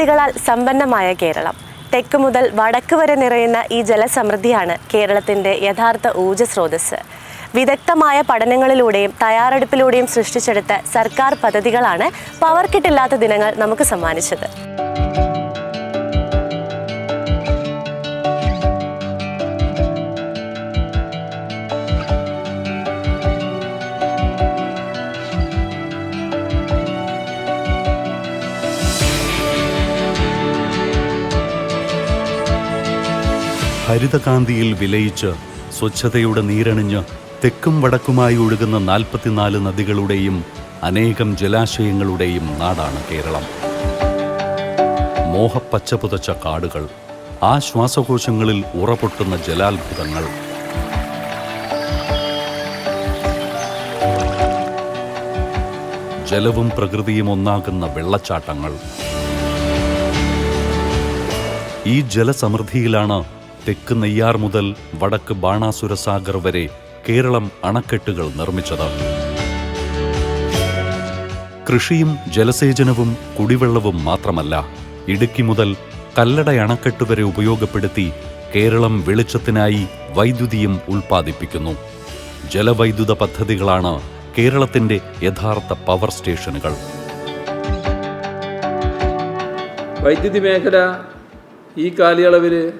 നദികളാൽ സമ്പന്നമായ കേരളം. തെക്ക് മുതൽ വടക്ക് വരെ നിറയുന്ന ഈ ജലസമൃദ്ധിയാണ് കേരളത്തിന്റെ യഥാർത്ഥ ഊർജസ്രോതസ് വിദഗ്ധമായ പഠനങ്ങളിലൂടെയും തയ്യാറെടുപ്പിലൂടെയും സൃഷ്ടിച്ചെടുത്ത സർക്കാർ പദ്ധതികളാണ് പവർ കിട്ടില്ലാത്ത ദിനങ്ങൾ നമുക്ക് സമ്മാനിച്ചത്. ഹരിതകാന്തിയിൽ വിലയിച്ച് സ്വച്ഛതയുടെ നീരണിഞ്ഞ് തെക്കും വടക്കുമായി ഒഴുകുന്ന നാൽപ്പത്തിനാല് നദികളുടെയും അനേകം ജലാശയങ്ങളുടെയും നാടാണ് കേരളം. മോഹപ്പച്ച പുതച്ച കാടുകൾ ആ ശ്വാസകോശങ്ങളിൽ ഉറപൊട്ടുന്ന ജലാത്ഭുതങ്ങൾ. ജലവും പ്രകൃതിയും ഒന്നാകുന്ന വെള്ളച്ചാട്ടങ്ങൾ. ഈ ജലസമൃദ്ധിയിലാണ് തെക്ക് നെയ്യാർ മുതൽ വടക്ക് ബാണാസുര സാഗർ വരെ കേരളം അണക്കെട്ടുകൾ നിർമ്മിച്ചത്. കൃഷിയും ജലസേചനവും കുടിവെള്ളവും മാത്രമല്ല ഇടുക്കി മുതൽ കല്ലട അണക്കെട്ട് വരെ ഉപയോഗപ്പെടുത്തി കേരളം വെളിച്ചത്തിനായി വൈദ്യുതിയും ഉൽപ്പാദിപ്പിക്കുന്നു. ജലവൈദ്യുത പദ്ധതികളാണ് കേരളത്തിന്റെ യഥാർത്ഥ പവർ സ്റ്റേഷനുകൾ. വൈദ്യുതി മേഖല ഈ കാലയളവിൽ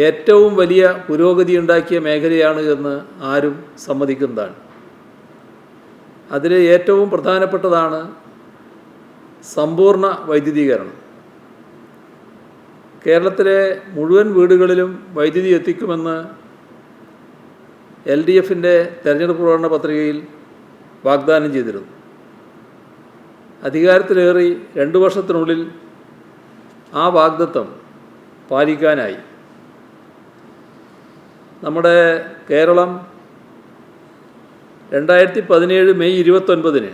ഏറ്റവും വലിയ പുരോഗതി ഉണ്ടാക്കിയ മേഖലയാണ് എന്ന് ആരും സമ്മതിക്കുന്നതാണ്. അതിൽ ഏറ്റവും പ്രധാനപ്പെട്ടതാണ് സമ്പൂർണ വൈദ്യുതീകരണം. കേരളത്തിലെ മുഴുവൻ വീടുകളിലും വൈദ്യുതി എത്തിക്കുമെന്ന് എൽ ഡി എഫിന്റെ തെരഞ്ഞെടുപ്പ് പ്രകടന പത്രികയിൽ വാഗ്ദാനം ചെയ്തിരുന്നു. അധികാരത്തിലേറി രണ്ട് വർഷത്തിനുള്ളിൽ ആ വാഗ്ദത്വം പാലിക്കാനായി. നമ്മുടെ കേരളം രണ്ടായിരത്തി പതിനേഴ് മെയ് ഇരുപത്തൊൻപതിന്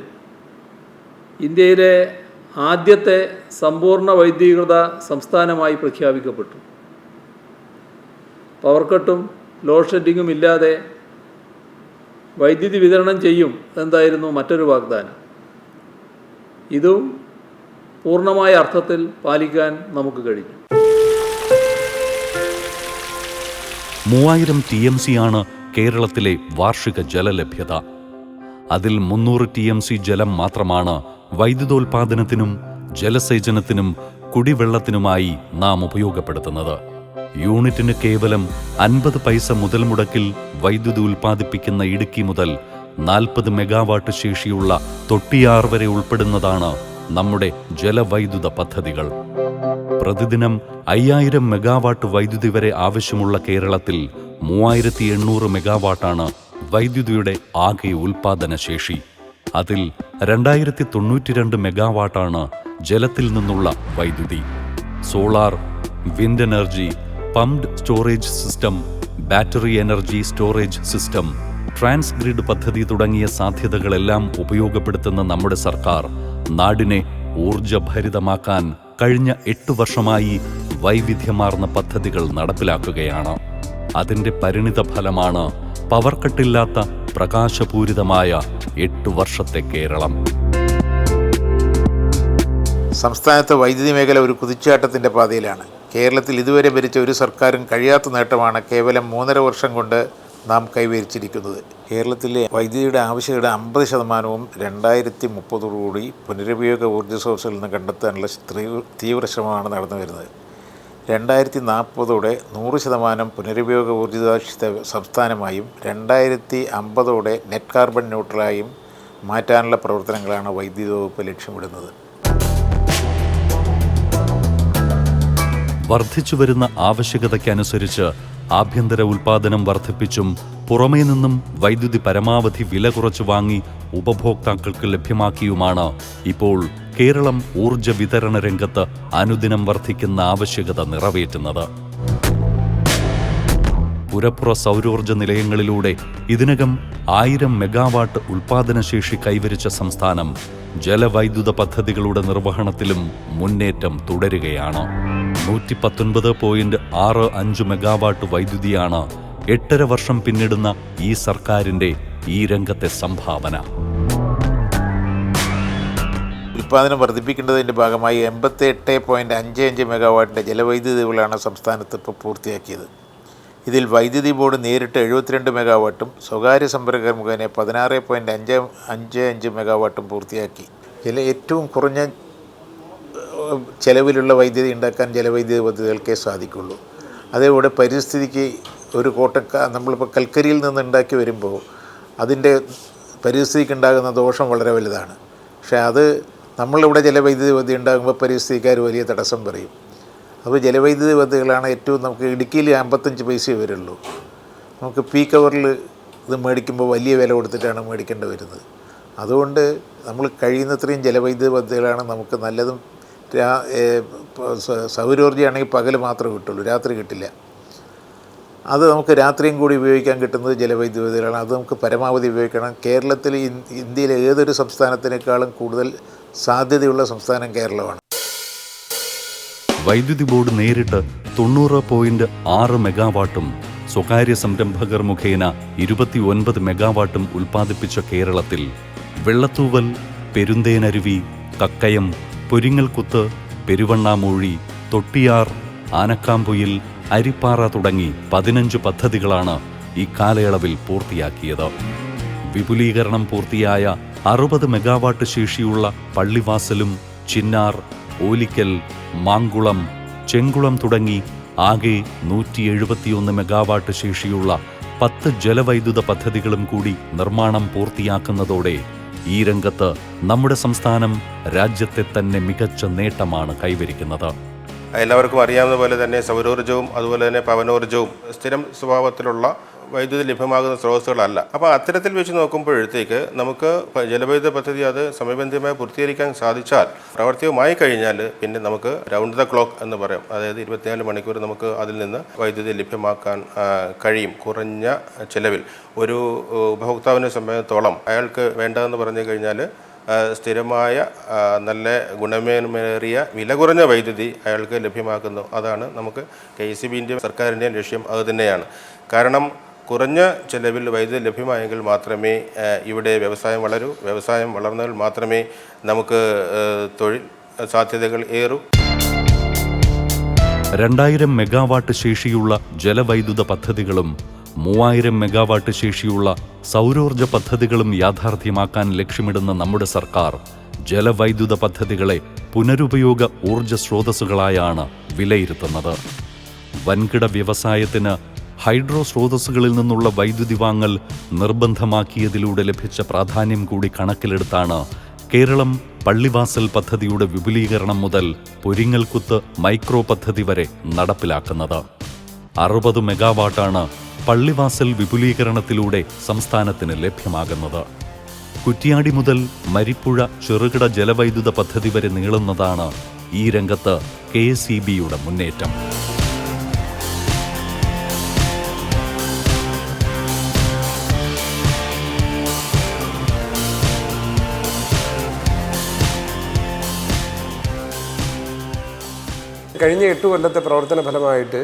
ഇന്ത്യയിലെ ആദ്യത്തെ സമ്പൂർണ വൈദ്യീകൃത സംസ്ഥാനമായി പ്രഖ്യാപിക്കപ്പെട്ടു. പവർ കട്ടും ലോഡ് ഷെഡിങ്ങും ഇല്ലാതെ വൈദ്യുതി വിതരണം ചെയ്യും എന്തായിരുന്നു മറ്റൊരു വാഗ്ദാനം. ഇതും പൂർണമായ അർത്ഥത്തിൽ പാലിക്കാൻ നമുക്ക് കഴിഞ്ഞു. മൂവായിരം ടി എം സി ആണ് കേരളത്തിലെ വാർഷിക ജലലഭ്യത. അതിൽ മുന്നൂറ് ടി എം സി ജലം മാത്രമാണ് വൈദ്യുതോൽപാദനത്തിനും ജലസേചനത്തിനും കുടിവെള്ളത്തിനുമായി നാം ഉപയോഗപ്പെടുത്തുന്നത്. യൂണിറ്റിന് കേവലം അൻപത് പൈസ മുതൽ മുടക്കിൽ വൈദ്യുതി ഉൽപ്പാദിപ്പിക്കുന്ന ഇടുക്കി മുതൽ നാൽപ്പത് മെഗാവാട്ട് ശേഷിയുള്ള തൊട്ടിയാർ വരെ ഉൾപ്പെടുന്നതാണ് നമ്മുടെ ജലവൈദ്യുത പദ്ധതികൾ. പ്രതിദിനം അയ്യായിരം മെഗാവാട്ട് വൈദ്യുതി വരെ ആവശ്യമുള്ള കേരളത്തിൽ മൂവായിരത്തി എണ്ണൂറ് മെഗാവാട്ടാണ് വൈദ്യുതിയുടെ ആകെ ഉൽപാദന ശേഷി അതിൽ രണ്ടായിരത്തി തൊണ്ണൂറ്റിരണ്ട് മെഗാവാട്ടാണ് ജലത്തിൽ നിന്നുള്ള വൈദ്യുതി. Solar wind energy pumped storage system battery energy storage system trans grid പദ്ധതി തുടങ്ങിയ സാധ്യതകളെല്ലാം ഉപയോഗപ്പെടുത്തുന്ന നമ്മുടെ സർക്കാർ നാടിനെ ഊർജഭരിതമാക്കാൻ കഴിഞ്ഞ എട്ട് വർഷമായി വൈവിധ്യമാർന്ന പദ്ധതികൾ നടപ്പിലാക്കുകയാണ്. അതിന്റെ പരിണിത ഫലമാണ് പവർ കട്ടില്ലാത്ത പ്രകാശപൂരിതമായ എട്ട് വർഷത്തെ കേരളം. സംസ്ഥാനത്തെ വൈദ്യുതി മേഖല ഒരു കുതിച്ചാട്ടത്തിന്റെ പാതയിലാണ്. കേരളത്തിൽ ഇതുവരെ ഭരിച്ച ഒരു സർക്കാരും കഴിയാത്ത നേട്ടമാണ് കേവലം മൂന്നര വർഷം കൊണ്ട് നാം കൈവരിച്ചിരിക്കുന്നത്. കേരളത്തിലെ വൈദ്യുതിയുടെ ആവശ്യകത അമ്പത് ശതമാനവും രണ്ടായിരത്തി മുപ്പതോടുകൂടി പുനരുപയോഗ ഊർജ സോഴ്സുകളിൽ നിന്ന് കണ്ടെത്താനുള്ള തീവ്ര- തീവ്ര ശ്രമമാണ് നടന്നു വരുന്നത്. രണ്ടായിരത്തി നാൽപ്പതോടെ നൂറ് ശതമാനം പുനരുപയോഗ ഊർജിത സംസ്ഥാനമായും രണ്ടായിരത്തി അമ്പതോടെ നെറ്റ് കാർബൺ ന്യൂട്രലായും മാറ്റാനുള്ള പ്രവർത്തനങ്ങളാണ് വൈദ്യുതി വകുപ്പ് ലക്ഷ്യമിടുന്നത്. വർദ്ധിച്ചു വർദ്ധിച്ചുവരുന്ന ആവശ്യകതയ്ക്കനുസരിച്ച് ആഭ്യന്തര ഉൽപാദനം വർദ്ധിപ്പിച്ചും പുറമേ നിന്നും വൈദ്യുതി പരമാവധി വില കുറച്ചു വാങ്ങി ഉപഭോക്താക്കൾക്ക് ലഭ്യമാക്കിയുമാണ് ഇപ്പോൾ കേരളം ഊർജ വിതരണ രംഗത്ത് അനുദിനം വർദ്ധിക്കുന്ന ആവശ്യകത നിറവേറ്റുന്നത്. പുരപ്പുറ സൗരോർജ നിലയങ്ങളിലൂടെ ഇതിനകം ആയിരം മെഗാവാട്ട് ഉൽപാദനശേഷി കൈവരിച്ച സംസ്ഥാനം ജലവൈദ്യുത പദ്ധതികളുടെ നിർവഹണത്തിലും മുന്നേറ്റം തുടരുകയാണ്. നൂറ്റി പത്തൊൻപത് പോയിന്റ് ആറ് അഞ്ച് മെഗാവാട്ട് വൈദ്യുതിയാണ് എട്ടര വർഷം പിന്നിടുന്ന ഈ സർക്കാരിന്റെ ഈ രംഗത്തെ സംഭാവന. ഉൽപ്പാദനം വർദ്ധിപ്പിക്കേണ്ടതിന്റെ ഭാഗമായി എൺപത്തി എട്ട് പോയിന്റ് അഞ്ച് അഞ്ച് മെഗാവാട്ടിന്റെ ജലവൈദ്യുതികളാണ് സംസ്ഥാനത്ത് ഇപ്പോൾ പൂർത്തിയാക്കിയത്. ഇതിൽ വൈദ്യുതി ബോർഡ് നേരിട്ട് എഴുപത്തിരണ്ട് മെഗാവാട്ടും സ്വകാര്യ സംരംഭകർ മുഖേന പതിനാറ് പോയിന്റ് അഞ്ച് അഞ്ച് അഞ്ച് മെഗാവാട്ടും പൂർത്തിയാക്കി. ഇതിൽ ഏറ്റവും കുറഞ്ഞ ചെലവിലുള്ള വൈദ്യുതി ഉണ്ടാക്കാൻ ജലവൈദ്യുതി പദ്ധതികൾക്കേ സാധിക്കുള്ളൂ. അതേപോലെ പരിസ്ഥിതിക്ക് ഒരു കോട്ടക്ക നമ്മളിപ്പോൾ കൽക്കരിയിൽ നിന്ന് ഉണ്ടാക്കി വരുമ്പോൾ അതിന്റെ പരിസ്ഥിതിക്ക് ഉണ്ടാകുന്ന ദോഷം വളരെ വലുതാണ്. പക്ഷേ അത് നമ്മളിവിടെ ജലവൈദ്യുതി പദ്ധതി ഉണ്ടാകുമ്പോൾ പരിസ്ഥിതിക്കാർ വലിയ തടസ്സം പറയും. അപ്പോൾ ജലവൈദ്യുതി പദ്ധതികളാണ് ഏറ്റവും നമുക്ക് ഇടുക്കിയിൽ അമ്പത്തഞ്ച് പൈസയേ വരുള്ളൂ. നമുക്ക് പീ കവറിൽ ഇത് മേടിക്കുമ്പോൾ വലിയ വില കൊടുത്തിട്ടാണ് മേടിക്കേണ്ടി വരുന്നത്. അതുകൊണ്ട് നമ്മൾ കഴിയുന്നത്രയും ജലവൈദ്യുതി പദ്ധതികളാണ് നമുക്ക് നല്ലതും സൗരോർജമാണെങ്കിൽ പകൽ മാത്രമേ കിട്ടുള്ളൂ രാത്രി കിട്ടില്ല. അത് നമുക്ക് രാത്രിയും കൂടി ഉപയോഗിക്കാൻ കിട്ടുന്നത് ജലവൈദ്യുതികളാണ് അത് നമുക്ക് പരമാവധി ഉപയോഗിക്കണം. കേരളത്തിൽ ഇന്ത്യയിലെ ഏതൊരു സംസ്ഥാനത്തിനേക്കാളും കൂടുതൽ സാധ്യതയുള്ള സംസ്ഥാനം കേരളമാണ്. വൈദ്യുതി ബോർഡ് നേരിട്ട് തൊണ്ണൂറ് പോയിന്റ് ആറ് മെഗാവാട്ടും സ്വകാര്യ സംരംഭകർ മുഖേന ഇരുപത്തി ഒൻപത് മെഗാവാട്ടും ഉൽപ്പാദിപ്പിച്ച കേരളത്തിൽ വെള്ളത്തൂവൽ പെരുന്തേനരുവി കക്കയം പൊരിങ്ങൽകുത്ത് പെരുവണ്ണാമൂഴി തൊട്ടിയാർ ആനക്കാമ്പുയിൽ അരിപ്പാറ തുടങ്ങി പതിനഞ്ച് പദ്ധതികളാണ് ഈ കാലയളവിൽ പൂർത്തിയാക്കിയത്. വിപുലീകരണം പൂർത്തിയായ അറുപത് മെഗാവാട്ട് ശേഷിയുള്ള പള്ളിവാസലും ചിന്നാർ ഓലിക്കൽ മാങ്കുളം ചെങ്കുളം തുടങ്ങി ആകെ നൂറ്റി എഴുപത്തിയൊന്ന് മെഗാവാട്ട് ശേഷിയുള്ള പത്ത് ജലവൈദ്യുത പദ്ധതികളും കൂടി നിർമ്മാണം പൂർത്തിയാക്കുന്നതോടെ ഈ രംഗത്ത് നമ്മുടെ സംസ്ഥാനം രാജ്യത്തെ തന്നെ മികച്ച നേട്ടമാണ് കൈവരിക്കുന്നത്. എല്ലാവർക്കും അറിയാവുന്ന പോലെ തന്നെ സൗരോർജവും അതുപോലെ തന്നെ പവനോർജവും സ്ഥിരം സ്വഭാവത്തിലുള്ള വൈദ്യുതി ലഭ്യമാകുന്ന സ്രോതസ്സുകളല്ല. അപ്പോൾ അത്തരത്തിൽ വെച്ച് നോക്കുമ്പോഴത്തേക്ക് നമുക്ക് ജലവൈദ്യുത പദ്ധതി അത് സമയബന്ധിതമായി പൂർത്തീകരിക്കാൻ സാധിച്ചാൽ പ്രവർത്തികമായി കഴിഞ്ഞാൽ പിന്നെ നമുക്ക് റൗണ്ട് ദ ക്ലോക്ക് എന്ന് പറയും. അതായത് ഇരുപത്തിനാല് മണിക്കൂർ നമുക്ക് അതിൽ നിന്ന് വൈദ്യുതി ലഭ്യമാക്കാൻ കഴിയും കുറഞ്ഞ ചെലവിൽ. ഒരു ഉപഭോക്താവിനെ സംബന്ധിച്ചിടത്തോളം അയാൾക്ക് വേണ്ടതെന്ന് പറഞ്ഞു കഴിഞ്ഞാൽ സ്ഥിരമായ നല്ല ഗുണമേന്മേറിയ വില കുറഞ്ഞ വൈദ്യുതി അയാൾക്ക് ലഭ്യമാക്കുന്നു. അതാണ് നമുക്ക് കെ സി ബിന്റെയും സർക്കാരിന്റെയും ലക്ഷ്യം. അത് തന്നെയാണ്. കാരണം കുറഞ്ഞ ചെലവിൽ വൈദ്യുതി ലഭ്യമായെങ്കിൽ മാത്രമേ ഇവിടെ വ്യവസായം വളരൂ. വ്യവസായം വളർന്നാൽ മാത്രമേ നമുക്ക് തൊഴിൽ സാധ്യതകൾ ഏറൂ. രണ്ടായിരം മെഗാവാട്ട് ശേഷിയുള്ള ജലവൈദ്യുത പദ്ധതികളും മൂവായിരം മെഗാവാട്ട് ശേഷിയുള്ള സൗരോർജ പദ്ധതികളും യാഥാർത്ഥ്യമാക്കാൻ ലക്ഷ്യമിടുന്ന നമ്മുടെ സർക്കാർ ജലവൈദ്യുത പദ്ധതികളെ പുനരുപയോഗ ഊർജ സ്രോതസ്സുകളായാണ് വിലയിരുത്തുന്നത്. വൻകിട വ്യവസായത്തിന് ഹൈഡ്രോ സ്രോതസ്സുകളിൽ നിന്നുള്ള വൈദ്യുതി വാങ്ങൽ നിർബന്ധമാക്കിയതിലൂടെ ലഭിച്ച പ്രാധാന്യം കൂടി കണക്കിലെടുത്താണ് കേരളം പള്ളിവാസൽ പദ്ധതിയുടെ വിപുലീകരണം മുതൽ പൊരിങ്ങൽക്കുത്ത് മൈക്രോ പദ്ധതി വരെ നടപ്പിലാക്കുന്നത്. അറുപത് മെഗാവാട്ടാണ് പള്ളിവാസൽ വിപുലീകരണത്തിലൂടെ സംസ്ഥാനത്തിന് ലഭ്യമാകുന്നത്. കുറ്റ്യാടി മുതൽ മരിപ്പുഴ ചെറുകിട ജലവൈദ്യുത പദ്ധതി വരെ നീളുന്നതാണ് ഈ രംഗത്ത് കെ എസ് ഇ ബിയുടെ മുന്നേറ്റം. കഴിഞ്ഞ എട്ട് കൊല്ലത്തെ പ്രവർത്തന ഫലമായിട്ട്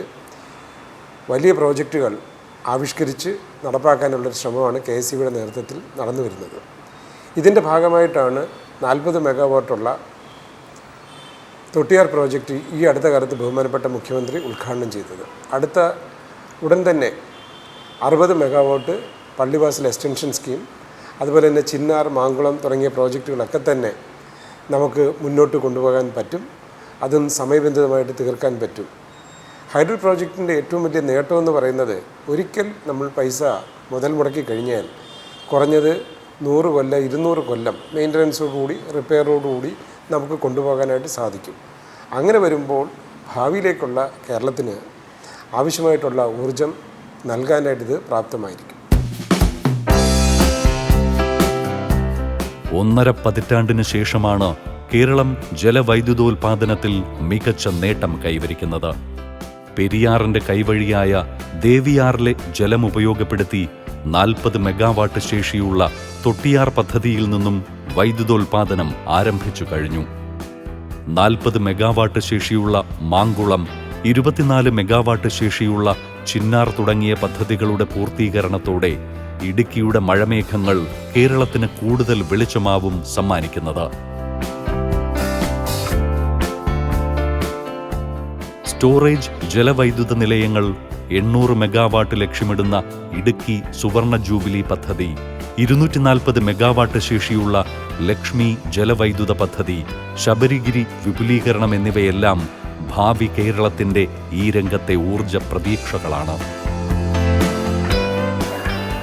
വലിയ പ്രോജക്റ്റുകൾ ആവിഷ്കരിച്ച് നടപ്പാക്കാനുള്ളൊരു ശ്രമമാണ് കെ എസ് സിയുടെ നേതൃത്വത്തിൽ നടന്നു വരുന്നത്. ഇതിന്റെ ഭാഗമായിട്ടാണ് നാൽപ്പത് മെഗാവാട്ടുള്ള തൊട്ടിയാർ പ്രോജക്റ്റ് ഈ അടുത്ത കാലത്ത് ബഹുമാനപ്പെട്ട മുഖ്യമന്ത്രി ഉദ്ഘാടനം ചെയ്തത്. അടുത്ത ഉടൻ തന്നെ അറുപത് മെഗാവാട്ട് പള്ളിവാസൽ എക്സ്റ്റൻഷൻ സ്കീം അതുപോലെ തന്നെ ചിന്നാർ മാങ്കുളം തുടങ്ങിയ പ്രോജക്റ്റുകളൊക്കെ തന്നെ നമുക്ക് മുന്നോട്ട് കൊണ്ടുപോകാൻ പറ്റും. അതും സമയബന്ധിതമായിട്ട് തീർക്കാൻ പറ്റും. ഹൈഡ്രൽ പ്രോജക്റ്റിന്റെ ഏറ്റവും വലിയ നേട്ടമെന്ന് പറയുന്നത് ഒരിക്കൽ നമ്മൾ പൈസ മുതൽ മുടക്കി കഴിഞ്ഞാൽ കുറഞ്ഞത് നൂറ് കൊല്ലം ഇരുന്നൂറ് കൊല്ലം മെയിന്റനൻസോടുകൂടി റിപ്പയറോടുകൂടി നമുക്ക് കൊണ്ടുപോകാനായിട്ട് സാധിക്കും. അങ്ങനെ വരുമ്പോൾ ഭാവിയിലേക്കുള്ള കേരളത്തിന് ആവശ്യമായിട്ടുള്ള ഊർജം നൽകാനായിട്ട് ഇത് പ്രാപ്തമായിരിക്കും. ഒന്നര പതിറ്റാണ്ടിന് ശേഷമാണ് കേരളം ജലവൈദ്യുതോൽപാദനത്തിൽ മികച്ച നേട്ടം കൈവരിക്കുന്നത്. പെരിയാറിന്റെ കൈവഴിയായ ദേവിയാറിലെ ജലം ഉപയോഗപ്പെടുത്തി നാൽപ്പത് മെഗാവാട്ട് ശേഷിയുള്ള തൊട്ടിയാർ പദ്ധതിയിൽ നിന്നും വൈദ്യുതോൽപാദനം ആരംഭിച്ചു കഴിഞ്ഞു. നാൽപ്പത് മെഗാവാട്ട് ശേഷിയുള്ള മാങ്കുളം ഇരുപത്തിനാല് മെഗാവാട്ട് ശേഷിയുള്ള ചിന്നാർ തുടങ്ങിയ പദ്ധതികളുടെ പൂർത്തീകരണത്തോടെ ഇടുക്കിയുടെ മഴമേഘങ്ങൾ കേരളത്തിന് കൂടുതൽ വെളിച്ചമാവും സമ്മാനിക്കുന്നത്. സ്റ്റോറേജ് ജലവൈദ്യുത നിലയങ്ങൾ എണ്ണൂറ് മെഗാവാട്ട് ലക്ഷ്യമിടുന്ന ഇടുക്കി സുവർണ ജൂബിലി പദ്ധതി ഇരുന്നൂറ്റി നാൽപ്പത് മെഗാവാട്ട് ശേഷിയുള്ള ലക്ഷ്മി ജലവൈദ്യുത പദ്ധതി ശബരിഗിരി വിപുലീകരണം എന്നിവയെല്ലാം ഭാവി കേരളത്തിന്റെ ഈ രംഗത്തെ ഊർജ പ്രതീക്ഷകളാണ്.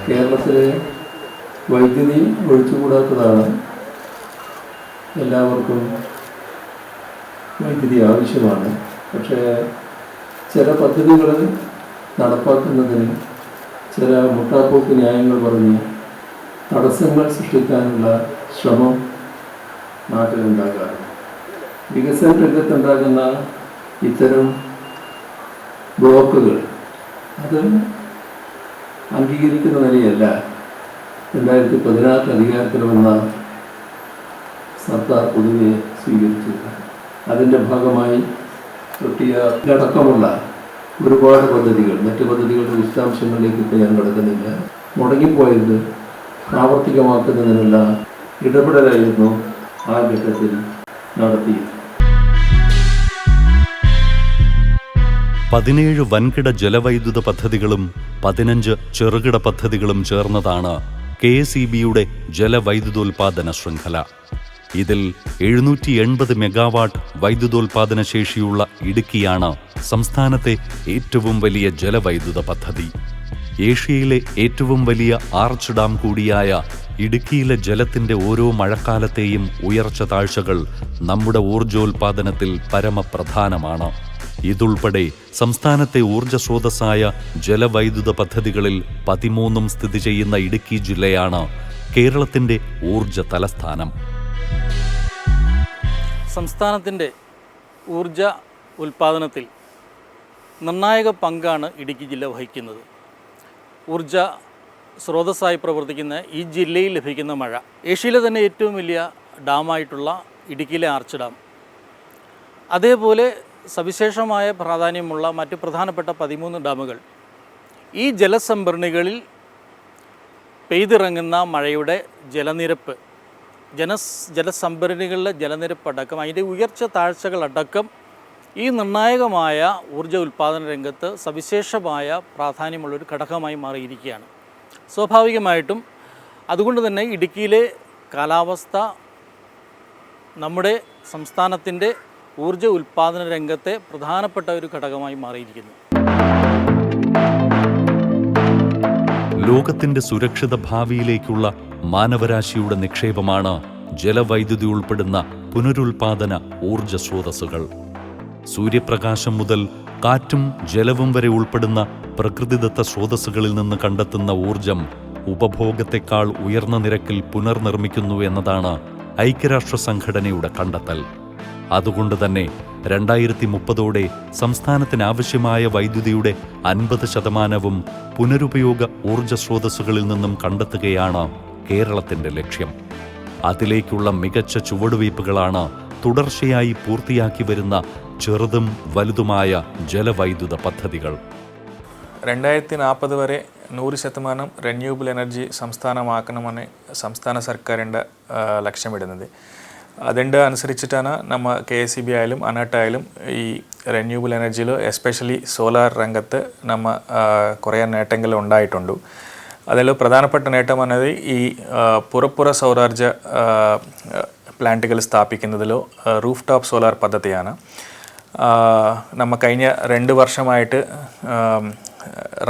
കേരളത്തിലെ വൈദ്യുതി ഒഴിച്ചുകൂടാത്തതാണ് എല്ലാവർക്കും വൈദ്യുതി ആവശ്യമാണ്. പക്ഷേ ചില പദ്ധതികൾ നടപ്പാക്കുന്നതിന് ചില മുട്ടാപ്പോക്ക് ന്യായങ്ങൾ പറഞ്ഞ് തടസ്സങ്ങൾ സൃഷ്ടിക്കാനുള്ള ശ്രമം നാട്ടിലുണ്ടാകാറുണ്ട്. വികസന രംഗത്തുണ്ടാകുന്ന ഇത്തരം ബ്ലോക്കുകൾ അത് അംഗീകരിക്കുന്ന നിലയല്ല. രണ്ടായിരത്തി പതിനാറിൽ അധികാരത്തിൽ വന്ന സർക്കാർ പൊതുവെ സ്വീകരിച്ചത് അതിന്റെ ഭാഗമായി തൊട്ടിയടക്കമുള്ള ഒരുപാട് പദ്ധതികൾ. മറ്റ് പദ്ധതികളുടെ വിശദാംശങ്ങളിലേക്ക് ഇപ്പോൾ ഞാൻ കിടക്കുന്നില്ല. മുടങ്ങിപ്പോയത് പ്രാവർത്തികമാക്കുന്നതിനുള്ള ഇടപെടലായിരുന്നു ആ ഘട്ടത്തിൽ നടത്തിയത്. പതിനേഴ് വൻകിട ജലവൈദ്യുത പദ്ധതികളും പതിനഞ്ച് ചെറുകിട പദ്ധതികളും ചേർന്നതാണ് കെ എസ് ഇ ബിയുടെ ജലവൈദ്യുതോൽപാദന ശൃംഖല. ഇതിൽ എഴുന്നൂറ്റി എൺപത് മെഗാവാട്ട് വൈദ്യുതോൽപാദന ശേഷിയുള്ള ഇടുക്കിയാണ് സംസ്ഥാനത്തെ ഏറ്റവും വലിയ ജലവൈദ്യുത പദ്ധതി. ഏഷ്യയിലെ ഏറ്റവും വലിയ ആർച്ച് ഡാം കൂടിയായ ഇടുക്കിയിലെ ജലത്തിന്റെ ഓരോ മഴക്കാലത്തെയും ഉയർച്ച താഴ്ചകൾ നമ്മുടെ ഊർജോൽപാദനത്തിൽ പരമപ്രധാനമാണ്. ഇതുൾപ്പെടെ സംസ്ഥാനത്തെ ഊർജ സ്രോതസ്സായ ജലവൈദ്യുത പദ്ധതികളിൽ പതിമൂന്നും സ്ഥിതി ചെയ്യുന്ന ഇടുക്കി ജില്ലയാണ് കേരളത്തിന്റെ ഊർജ തലസ്ഥാനം. സംസ്ഥാനത്തിന്റെ ഊർജ ഉൽപ്പാദനത്തിൽ നിർണായക പങ്കാണ് ഇടുക്കി ജില്ല വഹിക്കുന്നത്. ഊർജ സ്രോതസ്സായി പ്രവർത്തിക്കുന്ന ഈ ജില്ലയിൽ ലഭിക്കുന്ന മഴ ഏഷ്യയിലെ തന്നെ ഏറ്റവും വലിയ ഡാമായിട്ടുള്ള ഇടുക്കിയിലെ ആർച്ച് ഡാം. അതേപോലെ സവിശേഷമായ പ്രാധാന്യമുള്ള മറ്റ് പ്രധാനപ്പെട്ട പതിമൂന്ന് ഡാമുകൾ ഈ ജലസംഭരണികളിൽ പെയ്തിറങ്ങുന്ന മഴയുടെ ജലനിരപ്പ് ജനസ് ജലസംഭരണികളിലെ ജലനിരപ്പ് അടക്കം അതിന്റെ ഉയർച്ച താഴ്ചകളടക്കം ഈ നിർണായകമായ ഊർജ ഉൽപ്പാദന രംഗത്ത് സവിശേഷമായ പ്രാധാന്യമുള്ളൊരു ഘടകമായി മാറിയിരിക്കുകയാണ്. സ്വാഭാവികമായിട്ടും അതുകൊണ്ട് തന്നെ ഇടുക്കിയിലെ കാലാവസ്ഥ നമ്മുടെ സംസ്ഥാനത്തിന്റെ ഊർജ ഉൽപ്പാദന രംഗത്തെ പ്രധാനപ്പെട്ട ഒരു ഘടകമായി മാറിയിരിക്കുന്നു. ലോകത്തിന്റെ സുരക്ഷിത ഭാവിയിലേക്കുള്ള മാനവരാശിയുടെ നിക്ഷേപമാണ് ജലവൈദ്യുതി ഉൾപ്പെടുന്ന പുനരുൽപാദന ഊർജ സ്രോതസ്സുകൾ. സൂര്യപ്രകാശം മുതൽ കാറ്റും ജലവും വരെ ഉൾപ്പെടുന്ന പ്രകൃതിദത്ത സ്രോതസ്സുകളിൽ നിന്ന് കണ്ടെത്തുന്ന ഊർജം ഉപഭോഗത്തെക്കാൾ ഉയർന്ന നിരക്കിൽ പുനർനിർമ്മിക്കുന്നു എന്നതാണ് ഐക്യരാഷ്ട്ര സംഘടനയുടെ കണ്ടെത്തൽ. അതുകൊണ്ട് തന്നെ രണ്ടായിരത്തി മുപ്പതോടെ സംസ്ഥാനത്തിനാവശ്യമായ വൈദ്യുതിയുടെ അൻപത് ശതമാനവും പുനരുപയോഗ ഊർജ സ്രോതസ്സുകളിൽ നിന്നും കണ്ടെത്തുകയാണ് കേരളത്തിന്റെ ലക്ഷ്യം. അതിലേക്കുള്ള മികച്ച ചുവടുവയ്പ്പുകളാണ് തുടർച്ചയായി പൂർത്തിയാക്കി വരുന്ന ചെറുതും വലുതുമായ ജലവൈദ്യുത പദ്ധതികൾ. രണ്ടായിരത്തി നാൽപ്പത് വരെ നൂറ് ശതമാനം റെന്യൂവബിൾ എനർജി സംസ്ഥാനമാക്കണമെന്ന് സംസ്ഥാന സർക്കാരിന്റെ ലക്ഷ്യമിടുന്നത്. അതിന്റെ അനുസരിച്ചിട്ടാണ് നമ്മൾ കെ എസ് സി ബി ആയാലും അനർട്ടായാലും ഈ റെന്യൂബിൾ എനർജിയിൽ എസ്പെഷ്യലി സോളാർ രംഗത്ത് നമ്മൾ കുറേ നേട്ടങ്ങൾ ഉണ്ടായിട്ടുണ്ട്. അതിൽ പ്രധാനപ്പെട്ട നേട്ടം എന്നത് ഈ പുറപ്പുറ സൗരോർജ പ്ലാന്റുകൾ സ്ഥാപിക്കുന്നതിലോ റൂഫ് ടോപ്പ് സോളാർ പദ്ധതിയാണ്. നമ്മ കഴിഞ്ഞ രണ്ട് വർഷമായിട്ട്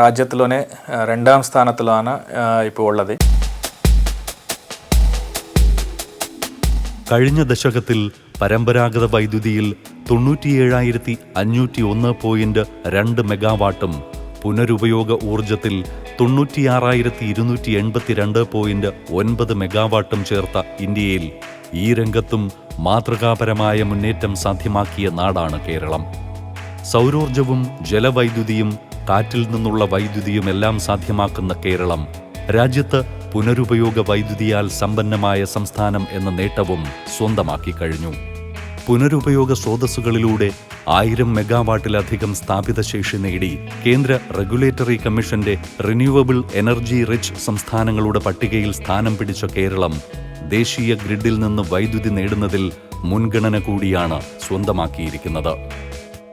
രാജ്യത്തിലോനെ രാജ്യത്തിലെ രണ്ടാം സ്ഥാനത്തിലാണ് ഇപ്പോൾ ഉള്ളത്. കഴിഞ്ഞ ദശകത്തിൽ പരമ്പരാഗത വൈദ്യുതിയിൽ തൊണ്ണൂറ്റിയേഴായിരത്തി അഞ്ഞൂറ്റി ഒന്ന് പോയിന്റ് രണ്ട് മെഗാവാട്ടും പുനരുപയോഗ ഊർജത്തിൽ തൊണ്ണൂറ്റിയാറായിരത്തി ഇരുന്നൂറ്റി എൺപത്തിരണ്ട് പോയിന്റ് ഒൻപത് മെഗാവാട്ടും ചേർത്ത ഇന്ത്യയിൽ ഈ രംഗത്തും മാതൃകാപരമായ മുന്നേറ്റം സാധ്യമാക്കിയ നാടാണ് കേരളം. സൗരോർജവും ജലവൈദ്യുതിയും കാറ്റിൽ നിന്നുള്ള വൈദ്യുതിയുമെല്ലാം സാധ്യമാക്കുന്ന കേരളം രാജ്യത്ത് പുനരുപയോഗ വൈദ്യുതിയാൽ സമ്പന്നമായ സംസ്ഥാനം എന്ന നേട്ടവും സ്വന്തമാക്കി കഴിഞ്ഞു. പുനരുപയോഗ സ്രോതസ്സുകളിലൂടെ ആയിരം മെഗാവാട്ടിലധികം സ്ഥാപിത ശേഷി നേടി കേന്ദ്ര റെഗുലേറ്ററി കമ്മീഷന്റെ റിന്യൂവബിൾ എനർജി റിച്ച് സംസ്ഥാനങ്ങളുടെ പട്ടികയിൽ സ്ഥാനം പിടിച്ച കേരളം ദേശീയ ഗ്രിഡിൽ നിന്ന് വൈദ്യുതി നേടുന്നതിൽ മുൻഗണന കൂടിയാണ് സ്വന്തമാക്കിയിരിക്കുന്നത്.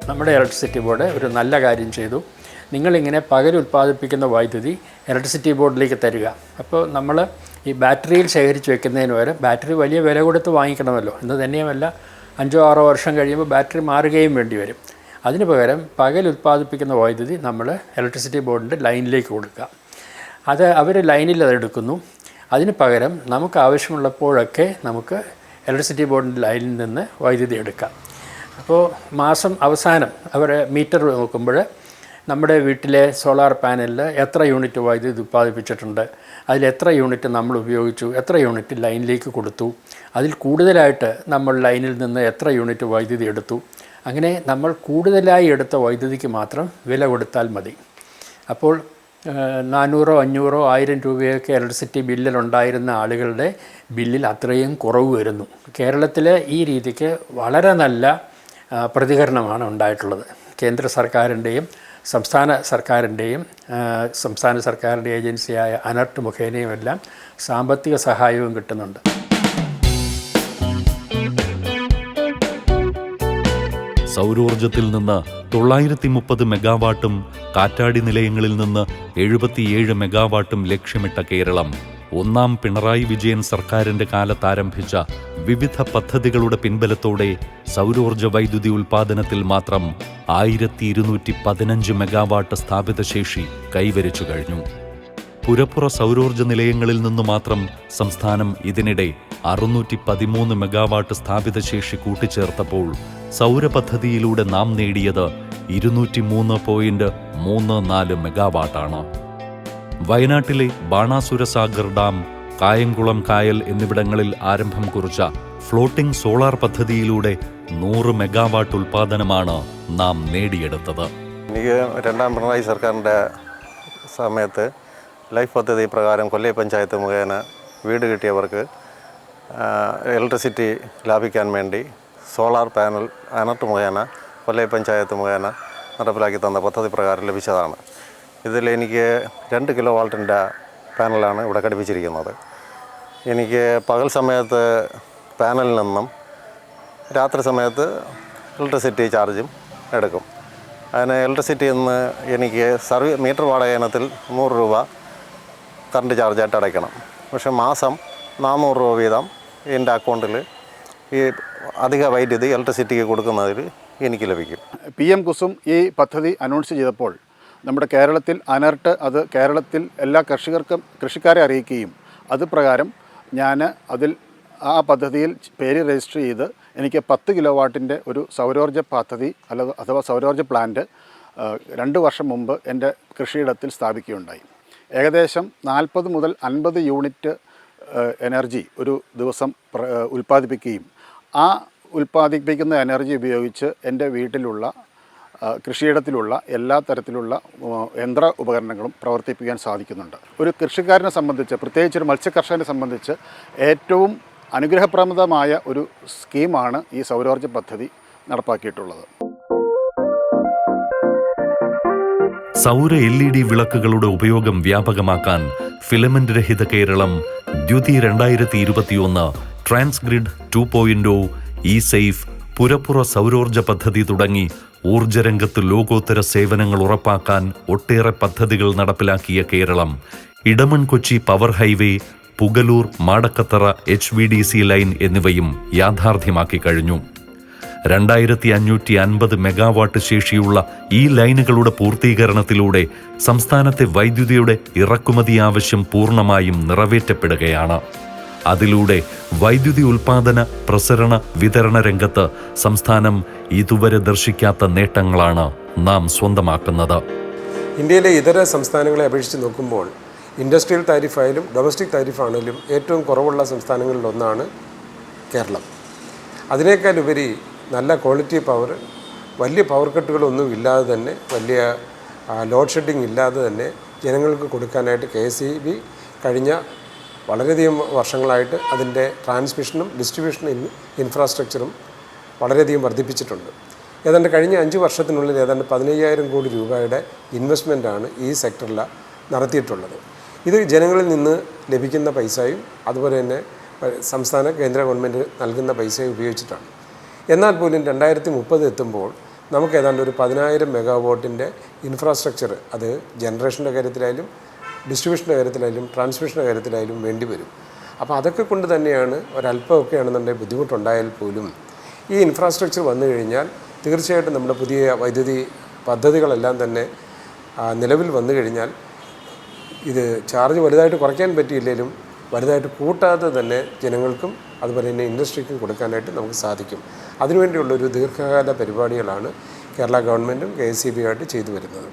നമ്മുടെ ഇലക്ട്രിസിറ്റി ബോർഡ് ഒരു നല്ല കാര്യം ചെയ്തു. നിങ്ങളിങ്ങനെ പകൽ ഉൽപ്പാദിപ്പിക്കുന്ന വൈദ്യുതി ഇലക്ട്രിസിറ്റി ബോർഡിലേക്ക് തരിക. അപ്പോൾ നമ്മൾ ഈ ബാറ്ററിയിൽ ശേഖരിച്ച് വെക്കുന്നതിന് പകരം ബാറ്ററി വലിയ വില കൊടുത്ത് വാങ്ങിക്കണമല്ലോ. എന്ന് തന്നെയുമല്ല അഞ്ചോ ആറോ വർഷം കഴിയുമ്പോൾ ബാറ്ററി മാറുകയും വേണ്ടി വരും. അതിന് പകരം പകൽ ഉൽപ്പാദിപ്പിക്കുന്ന വൈദ്യുതി നമ്മൾ ഇലക്ട്രിസിറ്റി ബോർഡിന്റെ ലൈനിലേക്ക് കൊടുക്കുക. അത് അവർ ലൈനിൽ അതെടുക്കുന്നു അതിന് പകരം നമുക്ക് ആവശ്യമുള്ളപ്പോഴൊക്കെ നമുക്ക് ഇലക്ട്രിസിറ്റി ബോർഡിന്റെ ലൈനിൽ നിന്ന് വൈദ്യുതി എടുക്കാം. അപ്പോൾ മാസം അവസാനം അവർ മീറ്റർ നോക്കുമ്പോൾ നമ്മുടെ വീട്ടിലെ സോളാർ പാനലിൽ എത്ര യൂണിറ്റ് വൈദ്യുതി ഉത്പാദിപ്പിച്ചിട്ടുണ്ട് അതിൽ എത്ര യൂണിറ്റ് നമ്മൾ ഉപയോഗിച്ചു എത്ര യൂണിറ്റ് ലൈനിലേക്ക് കൊടുത്തു അതിൽ കൂടുതലായിട്ട് നമ്മൾ ലൈനിൽ നിന്ന് എത്ര യൂണിറ്റ് വൈദ്യുതി എടുത്തു. അങ്ങനെ നമ്മൾ കൂടുതലായി എടുത്ത വൈദ്യുതിക്ക് മാത്രം വില കൊടുത്താൽ മതി. അപ്പോൾ നാനൂറോ അഞ്ഞൂറോ ആയിരം രൂപയൊക്കെ ഇലക്ട്രിസിറ്റി ബില്ലിലുണ്ടായിരുന്ന ആളുകളുടെ ബില്ലിൽ അത്രയും കുറവ് വരുന്നു. കേരളത്തിലെ ഈ രീതിക്ക് വളരെ നല്ല പ്രതികരണമാണ് ഉണ്ടായിട്ടുള്ളത്. കേന്ദ്ര സർക്കാരിന്റെയും സംസ്ഥാന സർക്കാരിന്റെയും സംസ്ഥാന സർക്കാരിന്റെ ഏജൻസിയായ അനർട്ട് മുഖേനയും എല്ലാം സാമ്പത്തിക സഹായവും കിട്ടുന്നുണ്ട്. സൗരോർജത്തിൽ നിന്ന് തൊള്ളായിരത്തി മുപ്പത് മെഗാവാട്ടും കാറ്റാടി നിലയങ്ങളിൽ നിന്ന് എഴുപത്തിയേഴ് മെഗാവാട്ടും ലക്ഷ്യമിട്ട കേരളം. ഒന്നാം പിണറായി വിജയൻ സർക്കാരിന്റെ കാലത്ത് ആരംഭിച്ച വിവിധ പദ്ധതികളുടെ പിൻബലത്തോടെ സൗരോർജ വൈദ്യുതി ഉൽപ്പാദനത്തിൽ മാത്രം ആയിരത്തി ഇരുന്നൂറ്റി പതിനഞ്ച് മെഗാവാട്ട് സ്ഥാപിത ശേഷി കൈവരിച്ചു കഴിഞ്ഞു. പുരപ്പുറ സൗരോർജ നിലയങ്ങളിൽ നിന്നു മാത്രം സംസ്ഥാനം ഇതിനിടെ അറുന്നൂറ്റി പതിമൂന്ന് മെഗാവാട്ട് സ്ഥാപിത ശേഷി കൂട്ടിച്ചേർത്തപ്പോൾ സൗരപദ്ധതിയിലൂടെ നാം നേടിയത് ഇരുന്നൂറ്റി മൂന്ന് പോയിന്റ് മൂന്ന് നാല് മെഗാവാട്ടാണ്. വയനാട്ടിലെ ബാണാസുര സാഗർ ഡാം കായംകുളം കായൽ എന്നിവിടങ്ങളിൽ ആരംഭം കുറിച്ച ഫ്ലോട്ടിംഗ് സോളാർ പദ്ധതിയിലൂടെ നൂറ് മെഗാവാട്ട് ഉൽപാദനമാണ് നാം നേടിയെടുത്തത്. എനിക്ക് രണ്ടാം പിണറായി സർക്കാരിന്റെ സമയത്ത് ലൈഫ് പദ്ധതി പ്രകാരം കൊല്ലൈ പഞ്ചായത്ത് മുഖേന വീട് കിട്ടിയവർക്ക് ഇലക്ട്രിസിറ്റി ലാഭിക്കാൻ വേണ്ടി സോളാർ പാനൽ അനർട്ട് മുഖേന കൊല്ലൈ പഞ്ചായത്ത് മുഖേന നടപ്പിലാക്കി തന്ന പദ്ധതി പ്രകാരം ലഭിച്ചതാണ്. ഇതിൽ എനിക്ക് രണ്ട് കിലോ വാൾട്ടിന്റെ പാനലാണ് ഇവിടെ ഘടിപ്പിച്ചിരിക്കുന്നത്. എനിക്ക് പകൽ സമയത്ത് പാനലിൽ നിന്നും രാത്രി സമയത്ത് ഇലക്ട്രിസിറ്റി ചാർജും എടുക്കും. അതിന് ഇലക്ട്രിസിറ്റി നിന്ന് എനിക്ക് സർവീ മീറ്റർ വാടക ഇനത്തിൽ നൂറ് രൂപ കറണ്ട് ചാർജായിട്ട് അടയ്ക്കണം. പക്ഷെ മാസം നാനൂറ് രൂപ വീതം എന്റെ അക്കൗണ്ടിൽ ഈ അധിക വൈദ്യുതി ഇലക്ട്രിസിറ്റിക്ക് കൊടുക്കുന്നതിൽ എനിക്ക് ലഭിക്കും. പി എം കുസും ഈ പദ്ധതി അനൗൺസ് ചെയ്തപ്പോൾ നമ്മുടെ കേരളത്തിൽ അനർട്ട് അത് കേരളത്തിൽ എല്ലാ കർഷകർക്കും കൃഷിക്കാരെ അറിയിക്കുകയും അത് പ്രകാരം ഞാൻ അതിൽ ആ പദ്ധതിയിൽ പേര് രജിസ്റ്റർ ചെയ്ത് എനിക്ക് പത്ത് കിലോ വാട്ടിന്റെ ഒരു സൗരോർജ പദ്ധതി അല്ല അഥവാ സൗരോർജ പ്ലാന്റ് രണ്ട് വർഷം മുമ്പ് എന്റെ കൃഷിയിടത്തിൽ സ്ഥാപിക്കുകയുണ്ടായി. ഏകദേശം നാൽപ്പത് മുതൽ അൻപത് യൂണിറ്റ് എനർജി ഒരു ദിവസം ഉൽപ്പാദിപ്പിക്കുകയും ആ ഉൽപ്പാദിപ്പിക്കുന്ന എനർജി ഉപയോഗിച്ച് എന്റെ വീട്ടിലുള്ള കൃഷിയിടത്തിലുള്ള എല്ലാ തരത്തിലുള്ള യന്ത്ര ഉപകരണങ്ങളും പ്രവർത്തിപ്പിക്കാൻ സാധിക്കുന്നുണ്ട്. ഒരു കൃഷിക്കാരനെ സംബന്ധിച്ച് പ്രത്യേകിച്ച് ഒരു മത്സ്യകർഷകനെ സംബന്ധിച്ച് ഏറ്റവും അനുഗ്രഹപ്രദമായ ഒരു സ്കീമാണ് ഈ സൗരോർജ പദ്ധതി നടപ്പാക്കിയിട്ടുള്ളത്. സൗര എൽ ഇ ഡി വിളക്കുകളുടെ ഉപയോഗം വ്യാപകമാക്കാൻ ഫിലമെന്റ് രഹിത കേരളം ദ്യുതി രണ്ടായിരത്തി ഇരുപത്തിയൊന്ന് transgrid two point E safe പുരപ്പുറ സൗരോർജ പദ്ധതി തുടങ്ങി ഊർജരംഗത്ത് ലോകോത്തര സേവനങ്ങൾ ഉറപ്പാക്കാൻ ഒട്ടേറെ പദ്ധതികൾ നടപ്പിലാക്കിയ Keralam. Idamon Kochi power highway Pugalur Madakkathara H V D C line എന്നിവയും യാഥാർത്ഥ്യമാക്കി കഴിഞ്ഞു. രണ്ടായിരത്തി അഞ്ഞൂറ്റി അൻപത് മെഗാവാട്ട് ശേഷിയുള്ള ഈ ലൈനുകളുടെ പൂർത്തീകരണത്തിലൂടെ സംസ്ഥാനത്തെ വൈദ്യുതിയുടെ ഇറക്കുമതി ആവശ്യം പൂർണമായും നിറവേറ്റപ്പെടുകയാണ്. അതിലൂടെ വൈദ്യുതി ഉൽപാദന പ്രസരണ വിതരണ രംഗത്ത് സംസ്ഥാനം ഇതുവരെ ദർശിക്കാത്ത നേട്ടങ്ങളാണ് നാം സ്വന്തമാക്കുന്നത്. ഇന്ത്യയിലെ ഇതര സംസ്ഥാനങ്ങളെ അപേക്ഷിച്ച് നോക്കുമ്പോൾ ഇൻഡസ്ട്രിയൽ താരിഫായാലും ഡൊമസ്റ്റിക് താരിഫാണെങ്കിലും ഏറ്റവും കുറവുള്ള സംസ്ഥാനങ്ങളിലൊന്നാണ് കേരളം. അതിനേക്കാളുപരി നല്ല ക്വാളിറ്റി പവർ വലിയ പവർ കട്ടുകളൊന്നും ഇല്ലാതെ തന്നെ വലിയ ലോഡ് ഷെഡിങ് ഇല്ലാതെ തന്നെ ജനങ്ങൾക്ക് കൊടുക്കാനായിട്ട് കെ എസ് ഇ ബി കഴിഞ്ഞ വളരെയധികം വർഷങ്ങളായിട്ട് അതിന്റെ ട്രാൻസ്മിഷനും ഡിസ്ട്രിബ്യൂഷനും ഇൻ ഇൻഫ്രാസ്ട്രക്ചറും വളരെയധികം വർദ്ധിപ്പിച്ചിട്ടുണ്ട്. ഏതാണ്ട് കഴിഞ്ഞ അഞ്ച് വർഷത്തിനുള്ളിൽ ഏതാണ്ട് പതിനയ്യായിരം കോടി രൂപയുടെ ഇൻവെസ്റ്റ്മെന്റാണ് ഈ സെക്ടറിൽ നടത്തിയിട്ടുള്ളത്. ഇത് ജനങ്ങളിൽ നിന്ന് ലഭിക്കുന്ന പൈസയും അതുപോലെ തന്നെ സംസ്ഥാന കേന്ദ്ര ഗവൺമെന്റ് നൽകുന്ന പൈസയും ഉപയോഗിച്ചിട്ടാണ്. എന്നാൽ പോലും രണ്ടായിരത്തി മുപ്പത് എത്തുമ്പോൾ നമുക്ക് ഏതാണ്ട് ഒരു പതിനായിരം മെഗാവോട്ടിന്റെ ഇൻഫ്രാസ്ട്രക്ചർ അത് ജനറേഷന്റെ കാര്യത്തിലായാലും ഡിസ്ട്രിബ്യൂഷന്റെ കാര്യത്തിലായാലും ട്രാൻസ്മിഷന്റെ കാര്യത്തിലായാലും വേണ്ടി വരും. അപ്പോൾ അതൊക്കെ കൊണ്ട് തന്നെയാണ് ഒരല്പമൊക്കെ ആണെന്നുണ്ടെങ്കിൽ ബുദ്ധിമുട്ടുണ്ടായാൽ പോലും ഈ ഇൻഫ്രാസ്ട്രക്ചർ വന്നു കഴിഞ്ഞാൽ തീർച്ചയായിട്ടും നമ്മുടെ പുതിയ വൈദ്യുതി പദ്ധതികളെല്ലാം തന്നെ നിലവിൽ വന്നു കഴിഞ്ഞാൽ ഇത് ചാർജ് വലുതായിട്ട് കുറയ്ക്കാൻ പറ്റിയില്ലെങ്കിലും വലുതായിട്ട് കൂട്ടാതെ തന്നെ ജനങ്ങൾക്കും അതുപോലെ തന്നെ ഇൻഡസ്ട്രിക്കും കൊടുക്കാനായിട്ട് നമുക്ക് സാധിക്കും. അതിനുവേണ്ടിയുള്ളൊരു ദീർഘകാല പരിപാടികളാണ് കേരള ഗവൺമെന്റും കെ എസ് സി ബി ആയിട്ട് ചെയ്തു വരുന്നത്.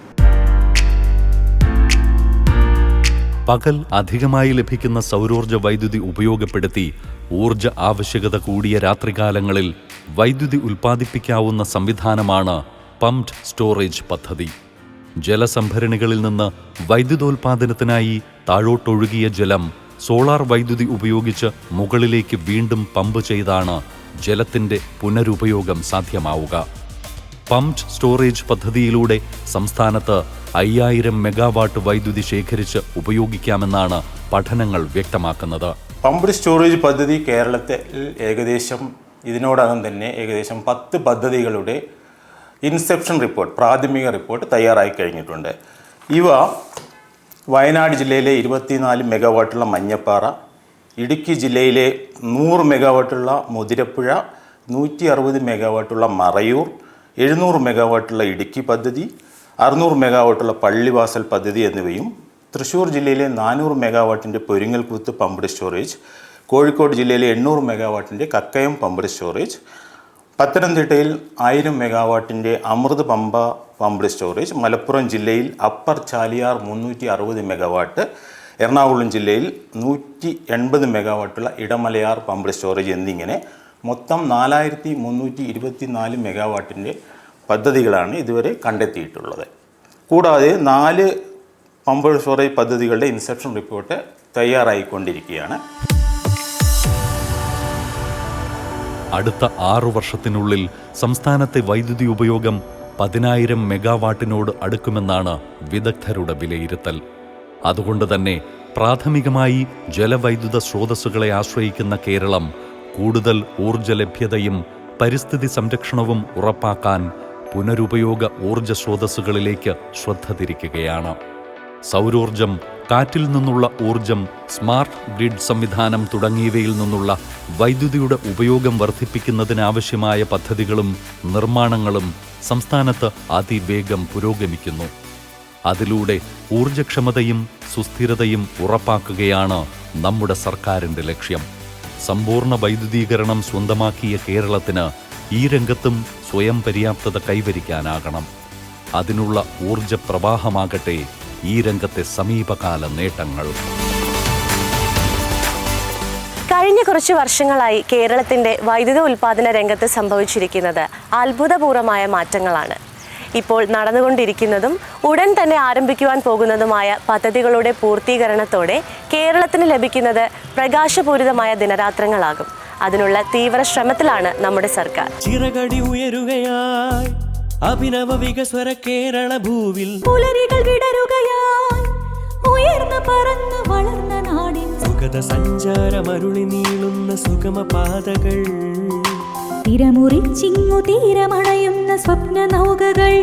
പകൽ അധികമായി ലഭിക്കുന്ന സൗരോർജ വൈദ്യുതി ഉപയോഗപ്പെടുത്തി ഊർജ ആവശ്യകത കൂടിയ രാത്രികാലങ്ങളിൽ വൈദ്യുതി ഉൽപ്പാദിപ്പിക്കാവുന്ന സംവിധാനമാണ് പമ്പ്ഡ് സ്റ്റോറേജ് പദ്ധതി. ജലസംഭരണികളിൽ നിന്ന് വൈദ്യുതോൽപാദനത്തിനായി താഴോട്ടൊഴുകിയ ജലം സോളാർ വൈദ്യുതി ഉപയോഗിച്ച് മുകളിലേക്ക് വീണ്ടും പമ്പ് ചെയ്താണ് ജലത്തിന്റെ പുനരുപയോഗം സാധ്യമാവുക. പംപ്ഡ് സ്റ്റോറേജ് പദ്ധതിയിലൂടെ സംസ്ഥാനത്ത് അയ്യായിരം മെഗാവാട്ട് വൈദ്യുതി ശേഖരിച്ച് ഉപയോഗിക്കാമെന്നാണ് പഠനങ്ങൾ വ്യക്തമാക്കുന്നത്. പമ്പ്ഡ് സ്റ്റോറേജ് പദ്ധതി കേരളത്തിൽ ഏകദേശം ഇതിനോടകം തന്നെ ഏകദേശം പത്ത് പദ്ധതികളുടെ ഇൻസെപ്ഷൻ റിപ്പോർട്ട് പ്രാഥമിക റിപ്പോർട്ട് തയ്യാറായി കഴിഞ്ഞിട്ടുണ്ട്. ഇവ വയനാട് ജില്ലയിലെ ഇരുപത്തിനാല് മെഗാവാട്ടുള്ള മഞ്ഞപ്പാറ ഇടുക്കി ജില്ലയിലെ നൂറ് മെഗാവാട്ടുള്ള മുതിരപ്പുഴ നൂറ്റി അറുപത് മെഗാവാട്ടുള്ള മറയൂർ എഴുന്നൂറ് മെഗാവാട്ടുള്ള ഇടുക്കി പദ്ധതി അറുന്നൂറ് മെഗാവാട്ടുള്ള പള്ളിവാസൽ പദ്ധതി എന്നിവയും തൃശ്ശൂർ ജില്ലയിലെ നാനൂറ് മെഗാവാട്ടിന്റെ പൊരിങ്ങൽകുത്ത് പമ്പ് സ്റ്റോറേജ് കോഴിക്കോട് ജില്ലയിലെ എണ്ണൂറ് മെഗാവാട്ടിന്റെ കക്കയം പമ്പ് സ്റ്റോറേജ് പത്തനംതിട്ടയിൽ ആയിരം മെഗാവാട്ടിന്റെ അമൃത് പമ്പ പമ്പ് സ്റ്റോറേജ് മലപ്പുറം ജില്ലയിൽ അപ്പർ ചാലിയാർ മുന്നൂറ്റി അറുപത് മെഗാവാട്ട് എറണാകുളം ജില്ലയിൽ നൂറ്റി എൺപത് മെഗാവാട്ടുള്ള ഇടമലയാർ പമ്പ് സ്റ്റോറേജ് എന്നിങ്ങനെ മൊത്തം നാലായിരത്തി മുന്നൂറ്റി ഇരുപത്തി നാല് മെഗാവാട്ടിന്റെ പദ്ധതികളാണ് ഇതുവരെ കണ്ടെത്തിയിട്ടുള്ളത്. കൂടാതെ നാല് പമ്പ് സ്റ്റോറേജ് പദ്ധതികളുടെ ഇൻസെപ്ഷൻ റിപ്പോർട്ട് തയ്യാറായിക്കൊണ്ടിരിക്കുകയാണ്. അടുത്ത ആറു വർഷത്തിനുള്ളിൽ സംസ്ഥാനത്തെ വൈദ്യുതി ഉപയോഗം പതിനായിരം മെഗാവാട്ടിനോട് അടുക്കുമെന്നാണ് വിദഗ്ധരുടെ വിലയിരുത്തൽ. അതുകൊണ്ട് തന്നെ പ്രാഥമികമായി ജലവൈദ്യുത സ്രോതസ്സുകളെ ആശ്രയിക്കുന്ന കേരളം കൂടുതൽ ഊർജ ലഭ്യതയും പരിസ്ഥിതി സംരക്ഷണവും ഉറപ്പാക്കാൻ പുനരുപയോഗ ഊർജ സ്രോതസ്സുകളിലേക്ക് ശ്രദ്ധ തിരിക്കുകയാണ്. സൗരോർജം കാറ്റിൽ നിന്നുള്ള ഊർജം സ്മാർട്ട് ഗ്രിഡ് സംവിധാനം തുടങ്ങിയവയിൽ നിന്നുള്ള വൈദ്യുതിയുടെ ഉപയോഗം വർദ്ധിപ്പിക്കുന്നതിനാവശ്യമായ പദ്ധതികളും നിർമ്മാണങ്ങളും സംസ്ഥാനത്ത് അതിവേഗം പുരോഗമിക്കുന്നു. അതിലൂടെ ഊർജക്ഷമതയും സുസ്ഥിരതയും ഉറപ്പാക്കുകയാണ് നമ്മുടെ സർക്കാരിന്റെ ലക്ഷ്യം. സമ്പൂർണ വൈദ്യുതീകരണം സ്വന്തമാക്കിയ കേരളത്തിന് ഈ രംഗത്തും സ്വയം പര്യാപ്തത കൈവരിക്കാനാകണം. അതിനുള്ള ഊർജ പ്രവാഹമാകട്ടെ ഈ രംഗത്തെ സമീപകാല നേട്ടങ്ങൾ. കഴിഞ്ഞ കുറച്ച് വർഷങ്ങളായി കേരളത്തിന്റെ വൈദ്യുത ഉൽപാദന രംഗത്ത് സംഭവിച്ചിരിക്കുന്നത് അത്ഭുതപൂർവമായ മാറ്റങ്ങളാണ്. ഇപ്പോൾ നടന്നുകൊണ്ടിരിക്കുന്നതും ഉടൻ തന്നെ ആരംഭിക്കുവാൻ പോകുന്നതുമായ പദ്ധതികളുടെ പൂർത്തീകരണത്തോടെ കേരളത്തിന് ലഭിക്കുന്നത് പ്രകാശപൂരിതമായ ദിനരാത്രങ്ങളാകും. അതിനുള്ള തീവ്ര ശ്രമത്തിലാണ് നമ്മുടെ സർക്കാർ. ചിറകടി ഉയരുകയായി. അഭിനവ വികസ്വര കേരള ഭൂവിൽ. പുലരികൾ വിടരുകയായി. ഉയർന്നു പറന്ന് വളർന്ന നാടിൻ സുഗത സഞ്ചാരമരുളി നീളുന്ന സുഗമ പാതകൾ തിരമുറിച്ചിങ്ങു തീരമണയുന്ന സ്വപ്ന നൗകകൾ